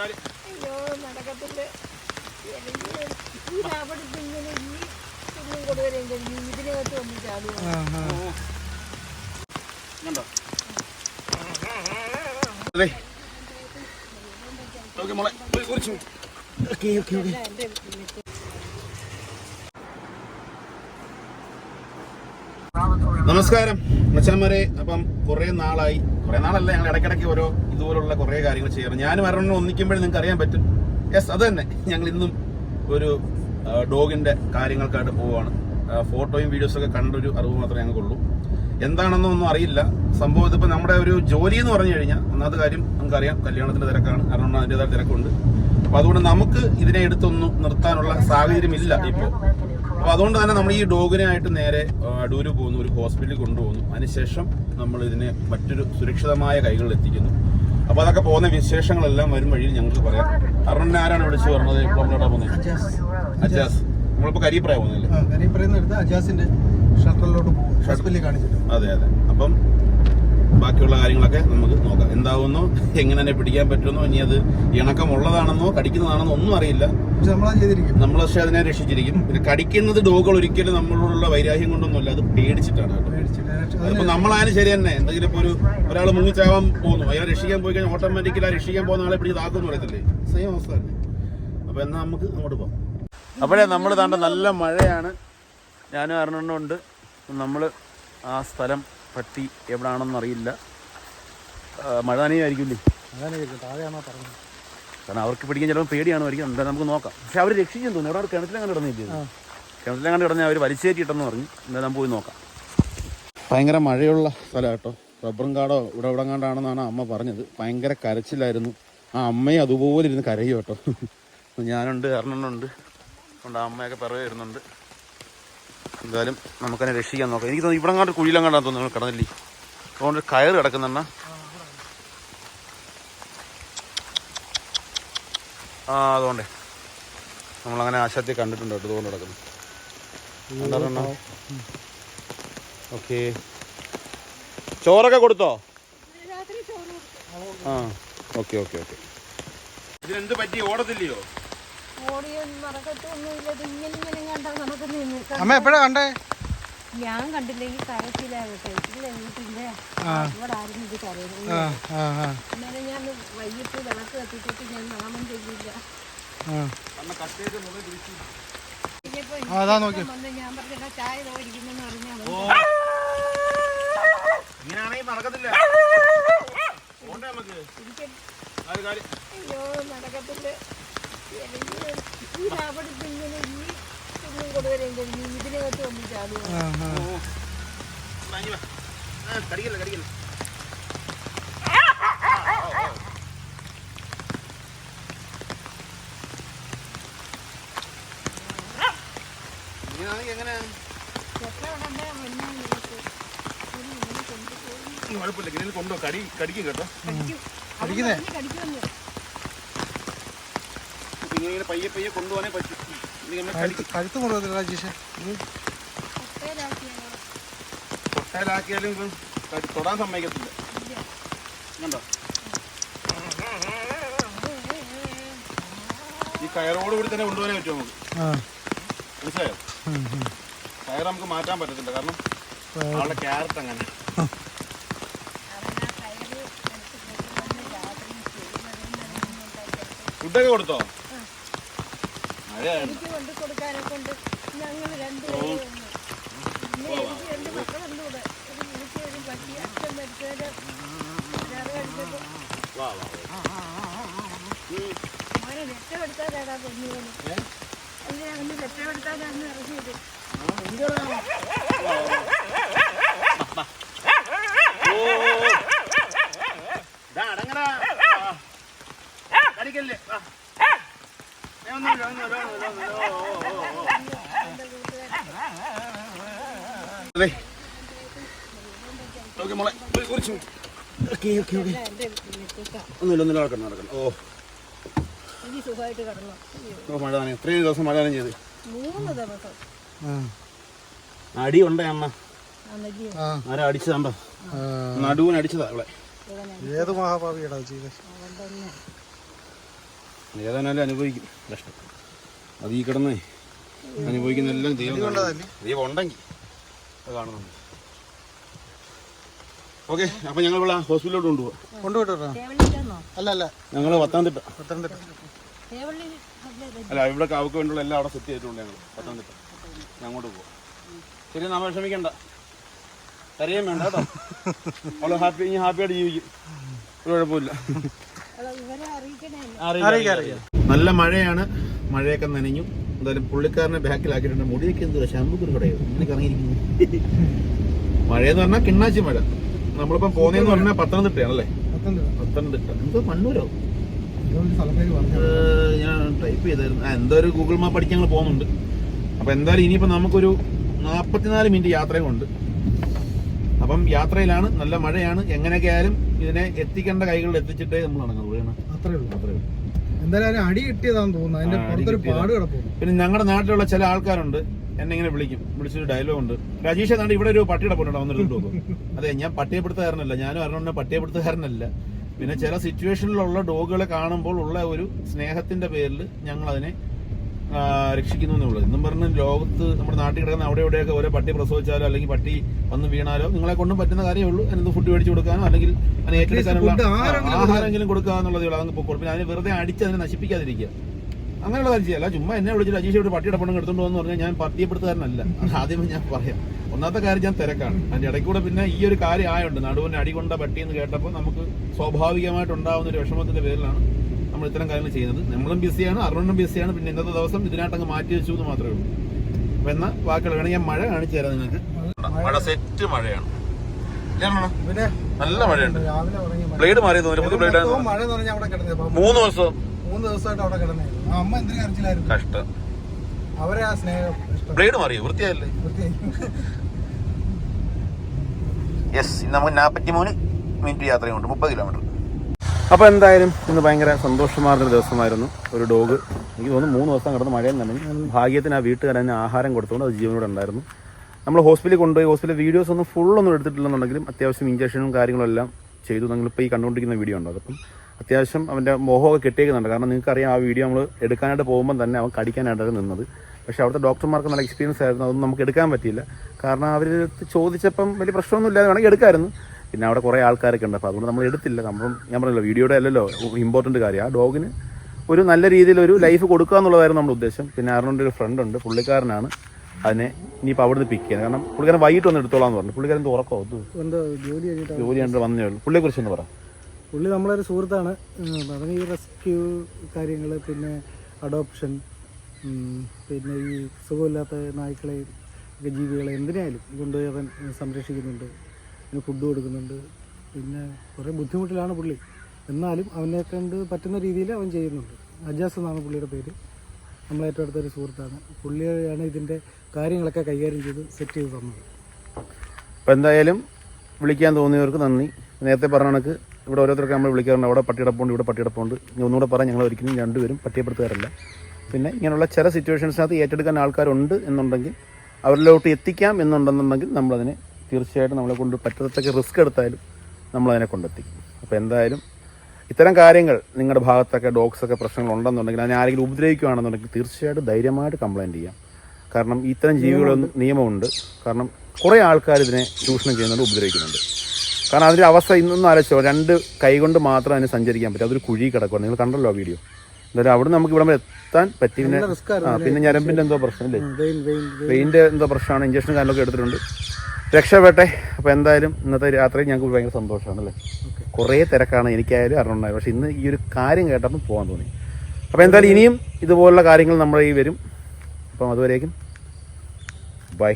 കാൽ അയ്യോ നടക്കത്തില്ല. എനിക്ക് ഈ ലാഭത്തിൽ ഇങ്ങനെ ഈ ഒന്നും കൊടുവരെയും കഴിഞ്ഞു ഇതിനകത്ത് വന്ന് ചാടുക കണ്ടോ? അതെ. ഓക്കെ മോളെ ഒരു കുറച്ച്. Okay okay okay. എന്റെ നമസ്കാരം മച്ചാന്മാരെ അപ്പം കുറെ നാളായി. കുറെ നാളല്ല ഞങ്ങൾ ഇടയ്ക്കിടയ്ക്ക് ഓരോ ഇതുപോലുള്ള കുറേ കാര്യങ്ങൾ ചെയ്യണം ഞാനും അരുണും ഒന്നിക്കുമ്പോഴേ നിങ്ങൾക്ക് അറിയാൻ പറ്റും. യെസ് അത് തന്നെ. ഞങ്ങൾ ഇന്നും ഒരു ഡോഗിന്റെ കാര്യങ്ങൾക്കായിട്ട് പോവുകയാണ്. ഫോട്ടോയും വീഡിയോസും ഒക്കെ കണ്ടൊരു അറിവ് മാത്രമേ ഞങ്ങൾക്കുള്ളൂ. എന്താണെന്നൊന്നും അറിയില്ല. സംഭവം ഇതിപ്പോ നമ്മുടെ ഒരു ജോലി എന്ന് പറഞ്ഞു കഴിഞ്ഞാൽ ഒന്നാമത്തെ കാര്യം നമുക്കറിയാം കല്യാണത്തിന്റെ തിരക്കാണ്. കാരണം അതിന്റെതായ തിരക്കുണ്ട്. അപ്പോൾ അതുകൊണ്ട് നമുക്ക് ഇതിനെ എടുത്തൊന്നും നിർത്താനുള്ള സാഹചര്യമില്ല ഇപ്പോൾ അപ്പോൾ അതുകൊണ്ട് തന്നെ നമ്മൾ ഈ ഡോഗിനെ ആയിട്ട് നേരെ അടൂര് പോകുന്നു ഒരു ഹോസ്പിറ്റലിൽ കൊണ്ടുപോകുന്നു. അതിനുശേഷം നമ്മൾ ഇതിനെ മറ്റൊരു സുരക്ഷിതമായ കൈകളിൽ എത്തിക്കുന്നു. അപ്പൊ അതൊക്കെ പോകുന്ന വിശേഷങ്ങളെല്ലാം വരും വഴിയിൽ ഞങ്ങൾക്ക് പറയാം. അരുണിനെ ആരാണ് വിളിച്ചു പറഞ്ഞത്? ഇപ്പോൾ നമ്മളോടാ പോകുന്നത് അജാസ്. നമ്മളിപ്പോ കരിപ്രായ പോകുന്നില്ല കരിപ്പറയുന്ന അടുത്ത് അജാസിന്റെ ഷട്ടറിലോട്ട് പോകും. അതെ അതെ. അപ്പം ബാക്കിയുള്ള കാര്യങ്ങളൊക്കെ നമുക്ക് നോക്കാം. എന്താവുന്നോ? എങ്ങനെ തന്നെ പിടിക്കാൻ പറ്റുമെന്നോ ഇനി അത് ഇണക്കമുള്ളതാണെന്നോ കടിക്കുന്നതാണെന്നോ ഒന്നും അറിയില്ല. നമ്മൾ പക്ഷെ അതിനെ രക്ഷിച്ചിരിക്കും. പിന്നെ കടിക്കുന്നത് ഡോഗുകൾ ഒരിക്കലും നമ്മളോടുള്ള വൈരാഗ്യം കൊണ്ടൊന്നുമല്ല. അത് പേടിച്ചിട്ടാണ് അതിപ്പോ നമ്മളായാലും ശരി തന്നെ. എന്തെങ്കിലും ഇപ്പൊ ഒരു ഒരാൾ മുങ്ങിച്ചാവാൻ പോകുന്നു. അയാൾ രക്ഷിക്കാൻ പോയി കഴിഞ്ഞാൽ ഓട്ടോമാറ്റിക്കലി ആ രക്ഷിക്കാൻ പോകുന്ന ആളെ പിടിച്ച് താക്കുന്നു പറയത്തില്ലേ? സെയിം അവസ്ഥ തന്നെ. അപ്പൊ എന്നാ നമുക്ക് അങ്ങോട്ട് പോകാം. അപ്പോഴേ നമ്മൾ താണ്ട നല്ല മഴയാണ്. ഞാനും അറിഞ്ഞുകൊണ്ടുണ്ട് നമ്മൾ ആ സ്ഥലം പട്ടി എവിടാണെന്ന് അറിയില്ല. മഴ നനയായിരിക്കില്ലേ കാരണം അവർക്ക് പിടിക്കാൻ ചിലപ്പോൾ പേടിയാണെന്നായിരിക്കും എന്തായാലും നമുക്ക് നോക്കാം. പക്ഷെ അവർ രക്ഷിക്കാൻ തോന്നുന്നു അവിടെ കിണറ്റിലങ്ങനെ കിടന്നില്ലേ കിണറ്റിലങ്ങനെ കിടന്ന് അവർ വലിച്ചേറ്റിട്ടെന്ന് പറഞ്ഞു. എന്തായാലും നമുക്ക് പോയി നോക്കാം. ഭയങ്കര മഴയുള്ള സ്ഥലം കേട്ടോ. റബ്ബറും കാടോ ഇവിടെ ഇവിടെ കണ്ടാണെന്നാണ് അമ്മ പറഞ്ഞത്. ഭയങ്കര കരച്ചിലായിരുന്നു. ആ അമ്മയും അതുപോലെ ഇരുന്ന് കരയും കേട്ടോ. ഞാനുണ്ട് എറണുണ്ട് അതുകൊണ്ട് ആ അമ്മയൊക്കെ പറയുന്നുണ്ട് വരുന്നുണ്ട്. എന്തായാലും നമുക്കതിനെ രക്ഷിക്കാൻ നോക്കാം. എനിക്ക് തോന്നുന്നു ഇവിടെ കണ്ട് കുഴിയിലെങ്ങാണ്ടാന്ന് തോന്നുന്നു കിടന്നില്ലേ? അതുകൊണ്ട് കയറ് കിടക്കുന്നെണ്ണ ആ അതുകൊണ്ടേ. നമ്മളങ്ങനെ ആശാത്തി കണ്ടിട്ടുണ്ട് കേട്ടോ ഇതുകൊണ്ട് കിടക്കുന്നു. കണ്ടായിരുന്നോ? ഓക്കെ. ചോറൊക്കെ കൊടുത്തോ. ആ ഓക്കെ ഓക്കെ ഓക്കെ. ഇതിനെന്ത് പറ്റി? ഓടത്തില്ലയോ? അമ്മ എപ്പോഴാ കണ്ടേ? ഞാൻ കണ്ടില്ലെങ്കിൽ ഈ ഇവിടെ ആരും ഇത് ഞാൻ വൈകിട്ട് വിളക്ക് കത്തിച്ചിട്ട് ഞാൻ നാമം ചെയ്തില്ല. ഞാൻ പറഞ്ഞ ചായ പറഞ്ഞാൽ നടക്കത്തില്ല. അയ്യോ നടക്കത്തില്ല. കടിക്കല്ല കടിക്കല്ല എങ്ങനെ കുഴപ്പമില്ല ഇങ്ങനെ കൊണ്ടോ കടി കടിക്കും കേട്ടോ കടിക്കുന്നേ? ഇങ്ങനെ പയ്യെ പയ്യെ കൊണ്ടുപോകാനേ പറ്റും. കഴുത്ത് കൊണ്ടുപോകത്തില്ല രാജേഷ് കൊട്ടയിലാക്കിയാലും തൊടാൻ സമ്മതിക്കത്തില്ല. കണ്ടോ? ഈ കയറോട് കൂടി തന്നെ കൊണ്ടുപോകാനേ പറ്റുമോ നമുക്ക്. ആ. മനസ്സിലായോ. കയർ നമുക്ക് മാറ്റാൻ പറ്റത്തില്ല. കാരണം അവളുടെ ക്യാരറ്റ് അങ്ങനെ. ഫുഡൊക്കെ കൊടുത്തോ? എനിക്ക് കൊണ്ട് കൊടുക്കാനെ കൊണ്ട് ഞങ്ങൾ രണ്ടുപേരും പിന്നെ എനിക്ക് രണ്ട് മക്കളുണ്ട് ഇവിടെ ഒരു ഒരു പട്ടി അച്ഛൻ മരിച്ചവര് വേറെ കഴിച്ചപ്പോ വാ വാ ഉം. മോനെ രക്ഷപ്പെടുത്താനാടാ പെണ്ണുപോലെ അല്ലേ അവന് രക്ഷപ്പെടുത്താനാണ് ഇറങ്ങിയത് ഓ. ദാ അടങ്ങടാ. ആ. കടിക്കല്ലേ വാ. ഏ, ഒന്നുമില്ല, ഒന്നുമില്ല, ഒന്നുമില്ല, ഒന്നുമില്ല. ഓ, ഓ, ഓ, ഓ. അതെ. ഓക്കേ മോളെ. കുറച്ച് ഓക്കെ ഓക്കെ ഓക്കേ. ഒന്നുമില്ല ഒന്നുമില്ല നടക്കണം നടക്കണം ഓ. ഓ മഴ തന്നെ ഇത്രയും ദിവസം മഴ തന്നെ ചെയ്ത്. മൂന്ന് ദിവസം. ആ. അടി ഉണ്ടേ അമ്മ? ആരാ അടിച്ചതാണ്ടോ. നടുവിന് അടിച്ചതാ ഇവിടെ ഏത് മഹാഭാവിയാടാ ചെയ്തത് ഏതാനാലും അനുഭവിക്കും. കഷ്ടം അത് ഈ കിടന്നേ അനുഭവിക്കുന്ന എല്ലാം ദൈവം. ദൈവം ഉണ്ടെങ്കിൽ അത് കാണുന്നുണ്ട്. ഓക്കെ അപ്പൊ ഞങ്ങൾ ഇവിടെ ഹോസ്പിറ്റലിലോട്ട് കൊണ്ടുപോകാം കൊണ്ടുപോയിട്ടോ അല്ല അല്ല ഞങ്ങൾ പത്തനംതിട്ട. പത്തനംതിട്ട. അല്ലേ അല്ല ഇവിടെ അവർക്ക് വേണ്ടിയുള്ള എല്ലാം അവിടെ സെറ്റ് ചെയ്തിട്ടുണ്ട് ഞങ്ങൾ പത്തനംതിട്ട. ഞാൻ അങ്ങോട്ട് പോവാം. ശരി നമ്മൾ വിഷമിക്കണ്ട കരയാൻ വേണ്ട കേട്ടോ. അവൾ ഹാപ്പി ഇനി ഹാപ്പിയായിട്ട് ജീവിക്കും. ഒരു കുഴപ്പമില്ല നല്ല മഴയാണ്. മഴയൊക്കെ നനഞ്ഞു. എന്തായാലും പുള്ളിക്കാരനെ ബാക്കിലാക്കിയിട്ടുണ്ട്. മുടിയൊക്കെ എന്തുവാ? ശമ്പുക്കുരു കടയോ ഇങ്ങനെ കറങ്ങിയിരിക്കുന്നു മഴയെന്ന് പറഞ്ഞാൽ കിണ്ണാച്ചി മഴ. നമ്മളിപ്പം പോന്നെന്ന് പറഞ്ഞാൽ പത്തനംതിട്ടയാണല്ലേ? പത്തനംതിട്ട. എന്തോ മണ്ണൂരോ ഞാൻ ടൈപ്പ് ചെയ്തായിരുന്നു. എന്തോ ഒരു ഗൂഗിൾ മാപ്പ് അടിച്ച് ഞങ്ങൾ പോകുന്നുണ്ട്. അപ്പൊ എന്തായാലും ഇനിയിപ്പോ നമുക്കൊരു നാൽപ്പത്തിനാല് മിനിറ്റ് യാത്രയും ഉണ്ട്. അപ്പം യാത്രയിലാണ് നല്ല മഴയാണ്. എങ്ങനെയൊക്കെ ആയാലും ഇതിനെ എത്തിക്കേണ്ട കൈകളിൽ എത്തിച്ചിട്ടേ നമ്മൾ നടക്കുന്നത് അത്രേ ഉള്ളൂ. അത്രേ ഉള്ളൂ. എന്തായാലും അടി കിട്ടിയതാണെന്ന് തോന്നുന്നു. അതിന്റെ പുറത്തൊരു. പാട് പിന്നെ ഞങ്ങളുടെ നാട്ടിലുള്ള ചില ആൾക്കാരുണ്ട്. എന്നെ ഇങ്ങനെ വിളിക്കും? വിളിച്ചൊരു ഡയലോഗ് ഉണ്ട്. രാജീഷ് എന്നാണ്ട് ഇവിടെ ഒരു പട്ടിയുടെ പൊന്നുണ്ടോ വന്നിട്ട് നോക്കും അതെ ഞാൻ പട്ടിയപ്പെടുത്തുകാരനല്ല. ഞാനും അറിഞ്ഞ പട്ടിയപ്പെടുത്തുകാരനല്ല. പിന്നെ ചില സിറ്റുവേഷനിലുള്ള ഡോഗുകളെ കാണുമ്പോൾ ഉള്ള ഒരു സ്നേഹത്തിന്റെ പേരിൽ ഞങ്ങൾ അതിനെ രക്ഷിക്കുന്നു എന്നുള്ളത്. എന്നും പറഞ്ഞ് ലോകത്ത് നമ്മുടെ നാട്ടിൽ കിടക്കുന്ന അവിടെ ഇവിടെയൊക്കെ ഓരോ പട്ടി പ്രസവിച്ചാലോ അല്ലെങ്കിൽ പട്ടി വന്ന് വീണാലോ നിങ്ങളെ കൊണ്ടും പറ്റുന്ന കാര്യമേ ഉള്ളൂ. അതിന് ഫുഡ് മേടിച്ചു കൊടുക്കാനോ അല്ലെങ്കിൽ അതിനെ ഏറ്റെടുക്കാനുള്ള ആഹാരമെങ്കിലും കൊടുക്കാന്നുള്ളതേ കൊടുക്കുക എന്നുള്ളതേ ഉള്ളൂ. അങ്ങ് പൊക്കോളും പിന്നെ അതിനെ വെറുതെ അടിച്ച് അതിനെ നശിപ്പിക്കാതിരിക്കുക. അങ്ങനെയുള്ള കാര്യം ചെയ്യല്ല. ചുമ്മാ എന്നെ വിളിച്ചിട്ട് അജീഷ് ഇവിടെ പട്ടിയുടെ പണം എടുത്തോണ്ട് വന്ന് പറഞ്ഞാൽ ഞാൻ പട്ടിയപ്പെടുത്തുകാരനല്ല. ആദ്യമേ ഞാൻ പറയാം. ഒന്നാമത്തെ കാര്യം ഞാൻ തിരക്കാണ്. അതിന്റെ ഇടയ്ക്ക് കൂടെ പിന്നെ ഈ ഒരു കാര്യം ആയുണ്ട് നടുവിന് അടികൊണ്ട പട്ടി എന്ന് കേട്ടപ്പോൾ നമുക്ക് സ്വാഭാവികമായിട്ട് ഉണ്ടാവുന്ന ഒരു വിഷമത്തിന്റെ പേരിലാണ് നമ്മൾ ഇത്തരം കാര്യങ്ങൾ ചെയ്യുന്നത്. നമ്മളും ബിസിയാണ് അറുണ്ണും ബിസിയാണ് പിന്നെ ഇന്നത്തെ ദിവസം ഇതിനായിട്ടങ്ങ് മാറ്റി വെച്ചു എന്ന് മാത്രമേ ഉള്ളൂ. അപ്പൊ എന്നാ വാക്കുകൾ വേണമെങ്കിൽ ഞാൻ മഴ കാണിച്ചു തരാം നിങ്ങൾക്ക്. മഴ സെറ്റ് മഴയാണ്. നല്ല മഴയുണ്ട്. ബ്ലേഡ് മാറിയത്? മൂന്ന് ദിവസം. മൂന്ന് ദിവസമായിട്ട് അവിടെ കിടന്നായിരുന്നു ആ അമ്മ എന്തിനു കരച്ചിലായിരുന്നു? കഷ്ടം. അവരെ ആ സ്നേഹം ഇഷ്ടം. ബ്ലേഡ് മാറിയോ? വൃത്തിയായില്ലേ? വൃത്തിയായി. യെസ് ഇന്ന് നമുക്ക് നാൽപ്പത്തി മൂന്ന് മിനിറ്റ് യാത്രയുണ്ട് മുപ്പത് കിലോമീറ്റർ. അപ്പോൾ എന്തായാലും ഇന്ന് ഭയങ്കര സന്തോഷമാർന്ന ഒരു ദിവസമായിരുന്നു. ഒരു ഡോഗ്. എനിക്ക് തോന്നുന്നു മൂന്ന് ദിവസം കിടന്ന് മഴയിൽ നനഞ്ഞു ഭാഗ്യത്തിന് ആ വീട്ടുകാരൻ തന്നെ ആഹാരം കൊടുത്തുകൊണ്ട് അത് ജീവനോട് ഉണ്ടായിരുന്നു. നമ്മൾ ഹോസ്പിറ്റലിൽ കൊണ്ടുപോയി. ഹോസ്പിറ്റലിൽ വീഡിയോസ് ഒന്നും ഫുള്ളൊന്നും എടുത്തിട്ടില്ലെന്നുണ്ടെങ്കിലും അത്യാവശ്യം ഇഞ്ചക്ഷനും കാര്യങ്ങളും എല്ലാം ചെയ്തു. നിങ്ങളിപ്പോൾ ഈ കണ്ടുകൊണ്ടിരിക്കുന്ന വീഡിയോ ഉണ്ട്? അപ്പം അത്യാവശ്യം അവന്റെ മോഹമൊക്കെ കിട്ടിയിരിക്കുന്നുണ്ട് കാരണം നിങ്ങൾക്കറിയാം ആ വീഡിയോ നമ്മൾ എടുക്കാനായിട്ട് പോകുമ്പോൾ തന്നെ അവൻ കടിക്കാനായിട്ടാണ് നിന്നത്. പക്ഷേ അവിടുത്തെ ഡോക്ടർമാർക്ക് നല്ല എക്സ്പീരിയൻസ് ആയിരുന്നു. അതൊന്നും നമുക്ക് എടുക്കാൻ പറ്റിയില്ല. കാരണം അവർ ചോദിച്ചപ്പം വലിയ പ്രശ്നമൊന്നും ഇല്ലാതെ വേണമെങ്കിൽ എടുക്കാമായിരുന്നു പിന്നെ അവിടെ കുറേ ആൾക്കാരൊക്കെ ഉണ്ട്. അപ്പോൾ അതുകൊണ്ട് നമ്മൾ എടുത്തില്ല. നമ്മൾ ഞാൻ പറഞ്ഞല്ലോ വീഡിയോയുടെ അല്ലല്ലോ ഇമ്പോർട്ടന്റ് കാര്യം. ആ ഡോഗിന് ഒരു നല്ല രീതിയിൽ ഒരു ലൈഫ് കൊടുക്കുക എന്നുള്ളതായിരുന്നു നമ്മുടെ ഉദ്ദേശം. പിന്നെ അരുണിന്റെ ഒരു ഫ്രണ്ട് ഉണ്ട് പുള്ളിക്കാരനാണ്. അതിനെ ഇനിയിപ്പോൾ അവിടുന്ന് പിക്ക് ചെയ്യുന്നത് കാരണം പുള്ളിക്കാരൻ വൈകിട്ട് വന്ന് എടുത്തോളാം എന്ന് പറഞ്ഞു. പുള്ളിക്കാരൻ തുറക്കോ ജോലി കണ്ടിട്ട് വന്നേ ഉള്ളൂ. പുള്ളിയെക്കുറിച്ച് ഒന്ന് പറ. പുള്ളി നമ്മളൊരു സുഹൃത്താണ്. അവന് ഈ റെസ്ക്യൂ കാര്യങ്ങൾ പിന്നെ അഡോപ്ഷൻ പിന്നെ ഈ സുഖമില്ലാത്ത നായ്ക്കളെയും ഒക്കെ ജീവികളെ എന്തിനായാലും കൊണ്ടുപോയി അവൻ സംരക്ഷിക്കുന്നുണ്ട് അതിന് ഫുഡ് കൊടുക്കുന്നുണ്ട്. പിന്നെ കുറേ ബുദ്ധിമുട്ടിലാണ് പുള്ളി. എന്നാലും അവനെ കണ്ട് പറ്റുന്ന രീതിയിൽ അവൻ ചെയ്യുന്നുണ്ട്. അജാസ് എന്നാണ് പുള്ളിയുടെ പേര്. നമ്മളെ ഏറ്റവും അടുത്തൊരു സുഹൃത്താണ്. പുള്ളിയാണ് ഇതിന്റെ കാര്യങ്ങളൊക്കെ കൈകാര്യം ചെയ്ത് സെറ്റ് ചെയ്ത് തന്നത്. അപ്പോൾ എന്തായാലും വിളിക്കാൻ തോന്നിയവർക്ക് നന്ദി. നേരത്തെ പറഞ്ഞ കണക്ക് ഇവിടെ ഓരോരുത്തർക്ക് നമ്മൾ വിളിക്കാറുണ്ട്. അവിടെ പട്ടിയടപ്പുണ്ട് ഇവിടെ പട്ടിയടപ്പുണ്ട്. ഇനി ഒന്നുകൂടെ പറയാം. ഞങ്ങൾ ഒരിക്കലും രണ്ടുപേരും പട്ടിയപ്പെടുത്തുകാരല്ല. പിന്നെ ഇങ്ങനെയുള്ള ചില സിറ്റുവേഷൻസിനകത്ത് ഏറ്റെടുക്കാൻ ആൾക്കാരുണ്ട് എന്നുണ്ടെങ്കിൽ അവരിലോട്ട് എത്തിക്കാം എന്നുണ്ടെന്നുണ്ടെങ്കിൽ നമ്മളതിനെ തീർച്ചയായിട്ടും നമ്മളെ കൊണ്ട് പറ്റത്തക്ക റിസ്ക് എടുത്താലും നമ്മളതിനെ കൊണ്ടെത്തിക്കും അപ്പോൾ എന്തായാലും ഇത്തരം കാര്യങ്ങൾ നിങ്ങളുടെ ഭാഗത്തൊക്കെ ഡോഗ്സൊക്കെ പ്രശ്നങ്ങൾ ഉണ്ടെന്നുണ്ടെങ്കിൽ അതിനെ ആരെങ്കിലും ഉപദ്രവിക്കുകയാണെന്നുണ്ടെങ്കിൽ തീർച്ചയായിട്ടും ധൈര്യമായിട്ട് കംപ്ലയിന്റ് ചെയ്യാം. കാരണം ഇത്തരം ജീവികളൊന്നും നിയമമുണ്ട്. കാരണം കുറേ ആൾക്കാർ ഇതിനെ ചൂഷണം ചെയ്യുന്നുണ്ട് ഉപദ്രവിക്കുന്നുണ്ട്. കാരണം അതിന്റെ അവസ്ഥ ഇന്നൊന്നും ആലോചിച്ചോ രണ്ട് കൈ കൊണ്ട് മാത്രം അതിന് സഞ്ചരിക്കാൻ പറ്റും. അതൊരു കുഴി കിടക്കുക നിങ്ങൾ കണ്ടല്ലോ വീഡിയോ. എന്തായാലും അവിടെ നമുക്ക് ഇവിടെ എത്താൻ പറ്റി. പിന്നെ ആ പിന്നെ ഞരമ്പിന്റെ എന്തോ പ്രശ്നമില്ലേ? വെയിൻ വെയിൻ പെയിന്റെ എന്തോ പ്രശ്നമാണ്. ഇഞ്ചക്ഷൻ കാര്യങ്ങളൊക്കെ എടുത്തിട്ടുണ്ട്. രക്ഷപ്പെട്ടെ. അപ്പോൾ എന്തായാലും ഇന്നത്തെ രാത്രി ഞങ്ങൾക്ക് ഭയങ്കര സന്തോഷമാണ് അല്ലേ? കുറേ തിരക്കാണ്. എനിക്കായാലും അറിഞ്ഞുണ്ടായത് പക്ഷേ ഇന്ന് ഈ ഒരു കാര്യം കേട്ടപ്പോൾ പോകാൻ തോന്നി. അപ്പോൾ എന്തായാലും ഇനിയും ഇതുപോലുള്ള കാര്യങ്ങൾ നമ്മുടെ ഈ വരും. അപ്പം അതുവരേക്കും. ബൈ.